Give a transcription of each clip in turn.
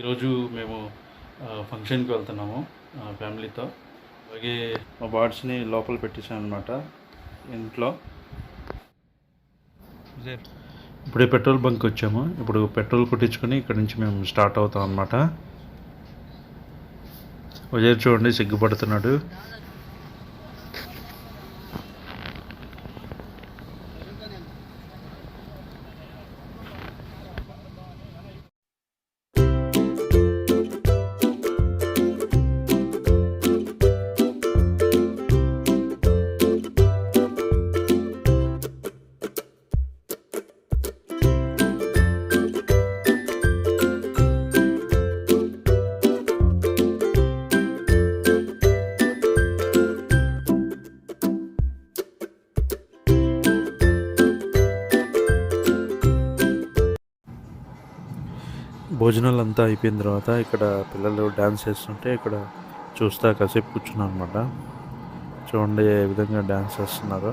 ఈరోజు మేము ఫంక్షన్కి వెళ్తున్నాము ఫ్యామిలీతో. అలాగే మా బాడ్స్ని లోపల పెట్టేసాను అనమాట ఇంట్లో ఇప్పుడే పెట్రోల్ బంక్ వచ్చాము. ఇప్పుడు పెట్రోల్ కొట్టించుకొని ఇక్కడ నుంచి మేము స్టార్ట్ అవుతాం అనమాట ఉదయం చూడండి సిగ్గుపడుతున్నాడు. భోజనాలు అంతా అయిపోయిన తర్వాత ఇక్కడ పిల్లలు డ్యాన్స్ చేస్తుంటే ఇక్కడ చూస్తా కాసేపు కూర్చున్నాను అనమాట చూడండి ఏ విధంగా డ్యాన్స్ చేస్తున్నారో.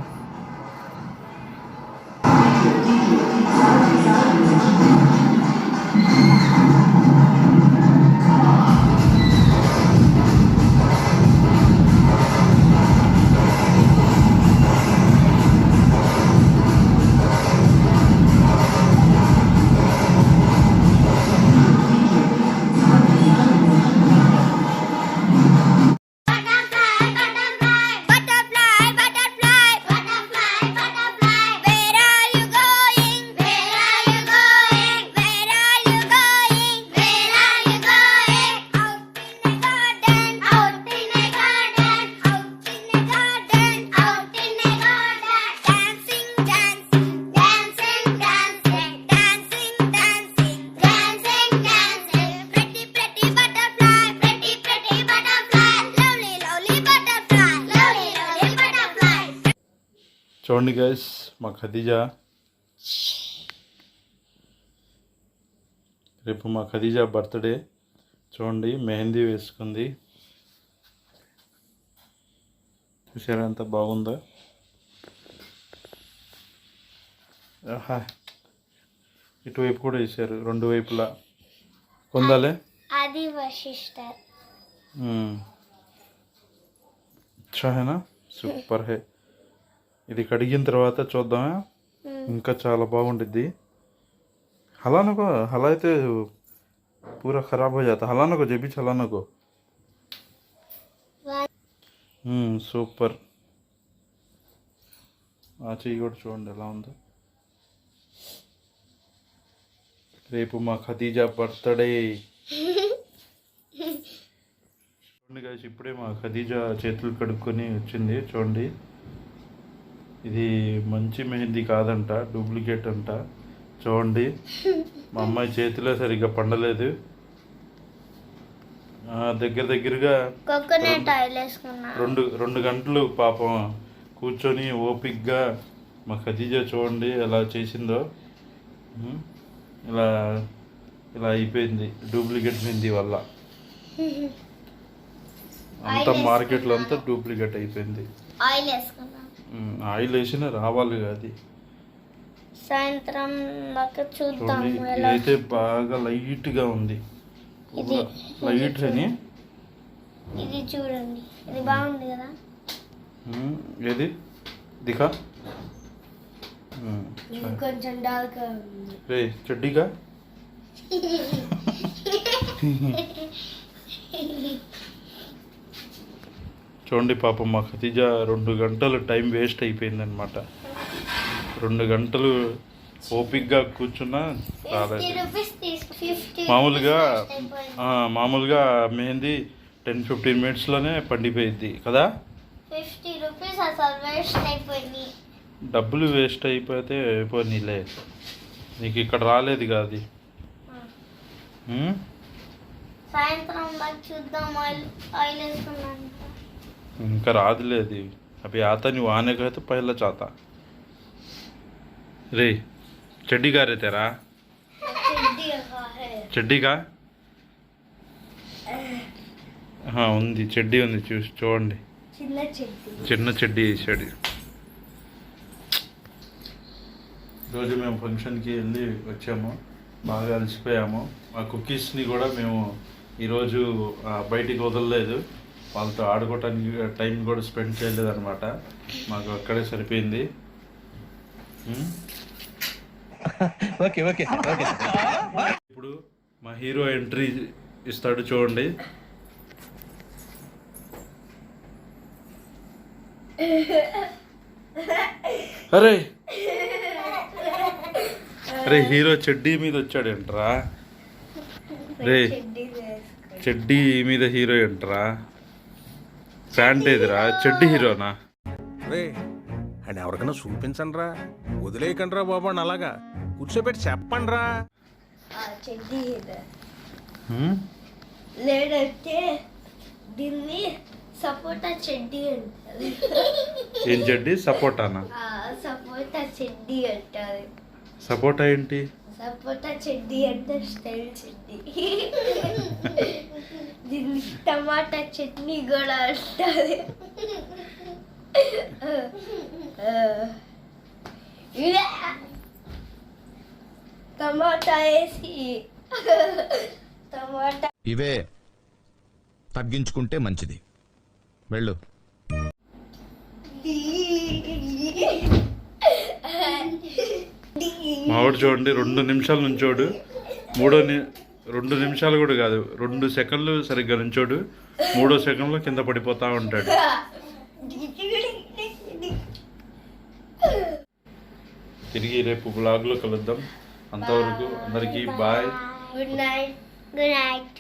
చూడండి గైస్ మా ఖదీజా. రేపు మా ఖదీజా బర్త్డే చూడండి మెహందీ వేసుకుంది. చూసారా అంత బాగుందా? ఇటువైపు కూడా వేసారు రెండు వైపులా. పొందాలే అది చూడనా? Super hey. ఇది కడిగిన తర్వాత చూద్దామా? ఇంకా చాలా బాగుంటుంది హలానకో హలా అయితే పూరా ఖరాబ్ హో జాతా హలానకో చేపించి హలానకో. సూపర్. ఆ చెయ్యి కూడా చూడండి ఎలా ఉందో. రేపు మా ఖదీజా బర్త్డే. చూడండి కాదు ఇప్పుడే మా ఖదీజా చేతులు కడుక్కొని వచ్చింది. చూడండి. ఇది మంచి మెహందీ కాదంట డూప్లికేట్ అంట. చూడండి. మా అమ్మాయి చేతిలో సరిగ్గా పండలేదు. దగ్గర దగ్గరగా రెండు రెండు గంటలు పాపం కూర్చొని ఓపిక్గా మా ఖదీజా చూడండి ఎలా చేసిందో. ఇలా ఇలా అయిపోయింది డూప్లికేట్ మెహందీ వల్ల. అంతా మార్కెట్లో అంతా డూప్లికేట్ అయిపోయింది. ఆయిల్ వేసుకున్నా. ఆయిల్ వేసినా రావాలి అది. సాయంత్రం చూద్దాం ఇదైతే బాగా లైట్గా ఉంది. ఇది లైట్ అని? ఇది చూడండి ఇది బాగుంది కదా? ఏది? దిఖా? కొంచెం డార్క్ ఉంది. రే చెడ్డీగా? చూడండి పాపం మా ఖతీజా రెండు గంటలు టైం వేస్ట్ అయిపోయిందనమాట రెండు గంటలు ఓపిక్గా కూర్చున్నా రాలేదు. మామూలుగా మామూలుగా మెహందీ టెన్ ఫిఫ్టీన్ మినిట్స్లోనే పండిపోయిద్ది కదా? డబ్బులు వేస్ట్ అయిపోతే పోనీలే నీకు ఇక్కడ రాలేదు కదా? సాయంత్రం చూద్దాం ఆయిల్ ఆయిల్ వేసుకున్నాను ఇంకా రాదులే అది अभी आता नहीं वो आने का है तो पहला चाहता रे चड्डी का रे तेरा చెడ్డీ కా ఆహా, ఉంది చెడ్డీ ఉంది చూసి చూడండి చిన్న చెట్టు చిన్న చెడ్డీ వేసాడు ఈరోజు మేము ఫంక్షన్కి వెళ్ళి వచ్చాము బాగా అలసిపోయాము మా కుకీస్ని కూడా మేము ఈరోజు ఆ, బయటికి వదలలేదు వాళ్ళతో ఆడుకోవటానికి టైం కూడా స్పెండ్ చేయలేదు అనమాట మాకు అక్కడే సరిపోయింది. Okay okay okay. ఇప్పుడు మా హీరో ఎంట్రీ ఇస్తాడు చూడండి. అరే! అరే హీరో చెడ్డీ మీద వచ్చాడు ఏంట్రా రే చెడ్డీ మీద హీరో ఏంట్రా? ప్యాంట్ ఏదిరా చెడ్డీ హీరోనా? రే అని ఎవరికైనా చూపించండి రా వదిలేయకండి రా బాబు అని అలాగా. కూర్చోబెట్టి చెప్పండి రా చెడ్డీ? లేదంటే దీన్ని సపోటా చెడ్డీ అంటారు. ఏం చెడ్డీ? సపోటానా? ఆ, సపోటా చెడ్డీ అంటారు. సపోటా ఏంటి? సపోటా చెడ్డీ అంటే స్టైల్ చెడ్డీ. టమాటా చట్నీ కూడా ఇలా టమాటా వేసి. టమాటా. ఇవే తగ్గించుకుంటే మంచిది. వెళ్ళు. మావాడు చూడండి రెండు నిమిషాలు నుంచోడు మూడో ని రెండు నిమిషాలు కూడా కాదు. రెండు సెకండ్లు సరిగ్గా నుంచోడు. మూడో సెకండ్లో కింద పడిపోతా ఉంటాడు. తిరిగి రేపు బ్లాగ్లో కలుద్దాం. అంతవరకు అందరికీ bye good night good night